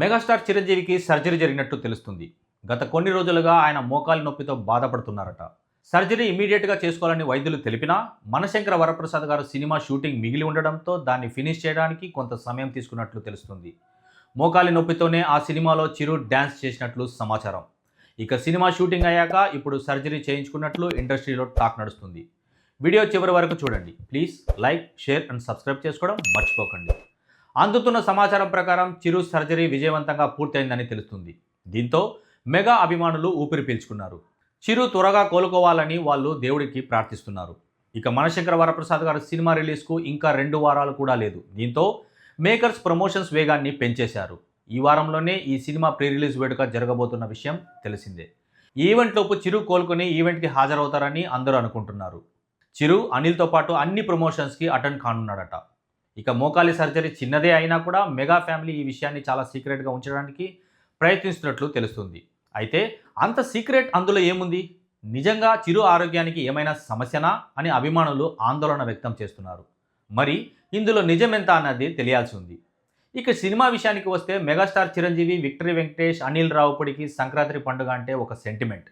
Megastar చిరంజీవికి surgery జరిగినట్టు తెలుస్తుంది. గత కొన్ని రోజులుగా ఆయన మోకాలి నొప్పితో బాధపడుతున్నారట. సర్జరీ ఇమీడియట్గా చేసుకోవాలని వైద్యులు తెలిపినా మనశంకర వరప్రసాద్ గారు సినిమా షూటింగ్ మిగిలి ఉండడంతో దాన్ని ఫినిష్ చేయడానికి కొంత సమయం తీసుకున్నట్లు తెలుస్తుంది. మోకాలి నొప్పితోనే ఆ సినిమాలో చిరు డ్యాన్స్ చేసినట్లు సమాచారం. ఇక సినిమా షూటింగ్ అయ్యాక ఇప్పుడు సర్జరీ చేయించుకున్నట్లు ఇండస్ట్రీలో టాక్ నడుస్తుంది. వీడియో చివరి వరకు చూడండి. Please like share and subscribe చేసుకోవడం మర్చిపోకండి. అందుతున్న సమాచారం ప్రకారం చిరు సర్జరీ విజయవంతంగా పూర్తయిందని తెలుస్తుంది. దీంతో మెగా అభిమానులు ఊపిరి పీల్చుకున్నారు. చిరు త్వరగా కోలుకోవాలని వాళ్ళు దేవుడికి ప్రార్థిస్తున్నారు. ఇక మనశంకర వరప్రసాద్ గారు సినిమా రిలీజ్కు ఇంకా రెండు వారాలు కూడా లేదు. దీంతో మేకర్స్ ప్రమోషన్స్ వేగాన్ని పెంచేశారు. ఈ వారంలోనే ఈ సినిమా ప్రీ రిలీజ్ వేడుక జరగబోతున్న విషయం తెలిసిందే. ఈవెంట్లోపు చిరు కోలుకొని ఈవెంట్కి హాజరవుతారని అందరూ అనుకుంటున్నారు. చిరు అనిల్తో పాటు అన్ని ప్రమోషన్స్కి అటెండ్ కానున్నాడట. ఇక మోకాలి సర్జరీ చిన్నదే అయినా కూడా మెగా ఫ్యామిలీ ఈ విషయాన్ని చాలా సీక్రెట్గా ఉంచడానికి ప్రయత్నిస్తున్నట్లు తెలుస్తుంది. అయితే అంత సీక్రెట్ అందులో ఏముంది? నిజంగా చిరు ఆరోగ్యానికి ఏమైనా సమస్యనా అని అభిమానులు ఆందోళన వ్యక్తం చేస్తున్నారు. మరి ఇందులో నిజమెంత అన్నది తెలియాల్సి ఉంది ఇక సినిమా విషయానికి వస్తే మెగాస్టార్ చిరంజీవి విక్టరీ వెంకటేష్ అనిల్ రావుపడికి సంక్రాంతి పండుగ అంటే ఒక సెంటిమెంట్.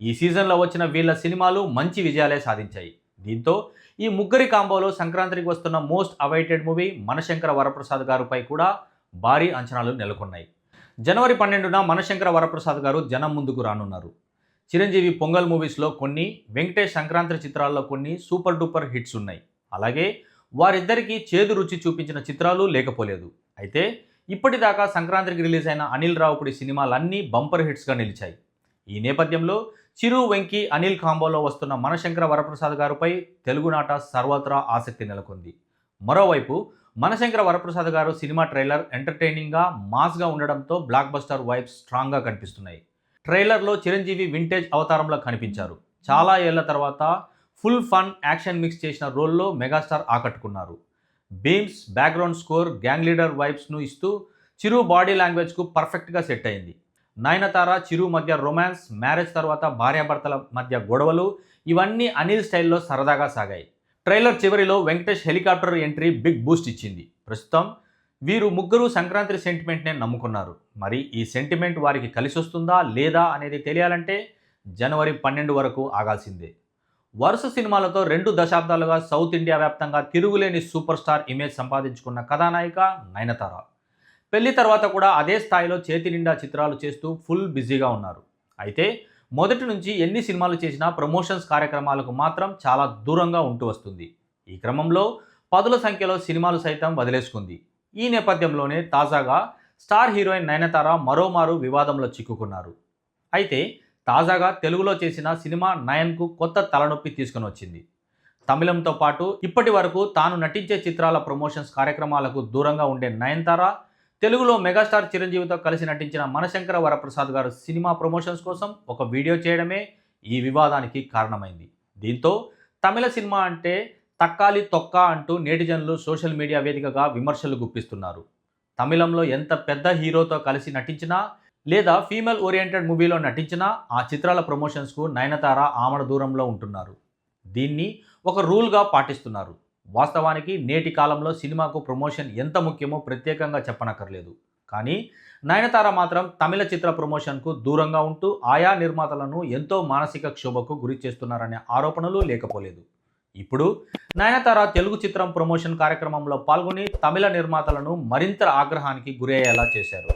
ఈ సీజన్లో వచ్చిన వీళ్ళ సినిమాలు మంచి విజయాలే సాధించాయి. దీంతో ఈ ముగ్గురి కాంబోలో సంక్రాంతికి వస్తున్న most awaited movie Mana Shankara Varaprasad గారుపై కూడా భారీ అంచనాలు నెలకొన్నాయి. జనవరి పన్నెండున మనశంకర వరప్రసాద్ గారు జనం ముందుకు రానున్నారు. చిరంజీవి పొంగల్ మూవీస్లో కొన్ని వెంకటేష్ సంక్రాంతి చిత్రాల్లో కొన్ని సూపర్ డూపర్ హిట్స్ ఉన్నాయి. అలాగే వారిద్దరికీ చేదు రుచి చూపించిన చిత్రాలు లేకపోలేదు. అయితే ఇప్పటిదాకా సంక్రాంతికి రిలీజ్ అయిన అనిల్ రావుపుడి సినిమాలన్నీ బంపర్ హిట్స్గా నిలిచాయి. ఈ నేపథ్యంలో చిరు వెంకీ అనిల్ కాంబోలో వస్తున్న మనశంకర వరప్రసాద్ గారుపై తెలుగునాట సర్వత్రా ఆసక్తి నెలకొంది. మరోవైపు మనశంకర వరప్రసాద్ గారు సినిమా ట్రైలర్ ఎంటర్టైనింగ్గా మాస్గా ఉండడంతో బ్లాక్ బస్టర్ వైబ్స్ స్ట్రాంగ్గా కనిపిస్తున్నాయి. ట్రైలర్లో చిరంజీవి వింటేజ్ అవతారంలో కనిపించారు. చాలా ఏళ్ళ తర్వాత ఫుల్ ఫన్ యాక్షన్ మిక్స్ చేసిన రోల్లో megastar ఆకట్టుకున్నారు. Bheems background score gang leader వైబ్స్ను ఇస్తూ చిరు బాడీ లాంగ్వేజ్కు పర్ఫెక్ట్గా సెట్ అయింది. నయనతార చిరు మధ్య రొమాన్స్ మ్యారేజ్ తర్వాత భార్యాభర్తల మధ్య గొడవలు ఇవన్నీ అనిల్ స్టైల్లో సరదాగా సాగాయి. ట్రైలర్ చివరిలో Venkatesh helicopter entry big boost ఇచ్చింది. ప్రస్తుతం వీరు ముగ్గురు సంక్రాంతి సెంటిమెంట్నే నమ్ముకున్నారు. మరి ఈ సెంటిమెంట్ వారికి కలిసి వస్తుందా లేదా అనేది తెలియాలంటే జనవరి పన్నెండు వరకు ఆగాల్సిందే. వరుస సినిమాలతో రెండు దశాబ్దాలుగా సౌత్ ఇండియా వ్యాప్తంగా తిరుగులేని సూపర్ స్టార్ ఇమేజ్ సంపాదించుకున్న కథానాయిక నయనతార. పెళ్ళి తర్వాత కూడా అదే స్థాయిలో చేతి నిండా చిత్రాలు చేస్తూ ఫుల్ బిజీగా ఉన్నారు. అయితే మొదటి నుంచి ఎన్ని సినిమాలు చేసినా ప్రమోషన్స్ కార్యక్రమాలకు మాత్రం చాలా దూరంగా ఉంటూ వస్తుంది. ఈ క్రమంలో పదుల సంఖ్యలో సినిమాలు సైతం వదిలేసుకుంది. ఈ నేపథ్యంలోనే తాజాగా స్టార్ హీరోయిన్ నయనతార మరోమారు వివాదంలో చిక్కుకున్నారు. అయితే తాజాగా తెలుగులో చేసిన సినిమా నయన్కు కొత్త తలనొప్పి తీసుకుని వచ్చింది. తమిళంతో పాటు ఇప్పటి వరకు తాను నటించే చిత్రాల ప్రమోషన్స్ కార్యక్రమాలకు దూరంగా ఉండే నయనతార తెలుగులో మెగాస్టార్ చిరంజీవితో కలిసి నటించిన మనశంకర వరప్రసాద్ గారు సినిమా ప్రమోషన్స్ కోసం ఒక వీడియో చేయడమే ఈ వివాదానికి కారణమైంది. దీంతో తమిళ సినిమా అంటే తక్కాలి తొక్క అంటూ నేటిజన్లు సోషల్ మీడియా వేదికగా విమర్శలు గుప్పిస్తున్నారు. తమిళంలో ఎంత పెద్ద హీరోతో కలిసి నటించినా లేదా ఫీమేల్ ఓరియంటెడ్ మూవీలో నటించినా ఆ చిత్రాల ప్రమోషన్స్కు నయనతార ఆమడ దూరంలో ఉంటున్నారు. దీన్ని ఒక రూల్గా పాటిస్తున్నారు. వాస్తవానికి నేటి కాలంలో సినిమాకు ప్రమోషన్ ఎంత ముఖ్యమో ప్రత్యేకంగా చెప్పనక్కర్లేదు. కానీ నయనతార మాత్రం తమిళ చిత్ర ప్రమోషన్కు దూరంగా ఉంటూ ఆయా నిర్మాతలను ఎంతో మానసిక క్షోభకు గురి చేస్తున్నారనే ఆరోపణలు లేకపోలేదు. ఇప్పుడు నయనతార తెలుగు చిత్రం ప్రమోషన్ కార్యక్రమంలో పాల్గొని తమిళ నిర్మాతలను మరింత ఆగ్రహానికి గురయ్యేలా చేశారు.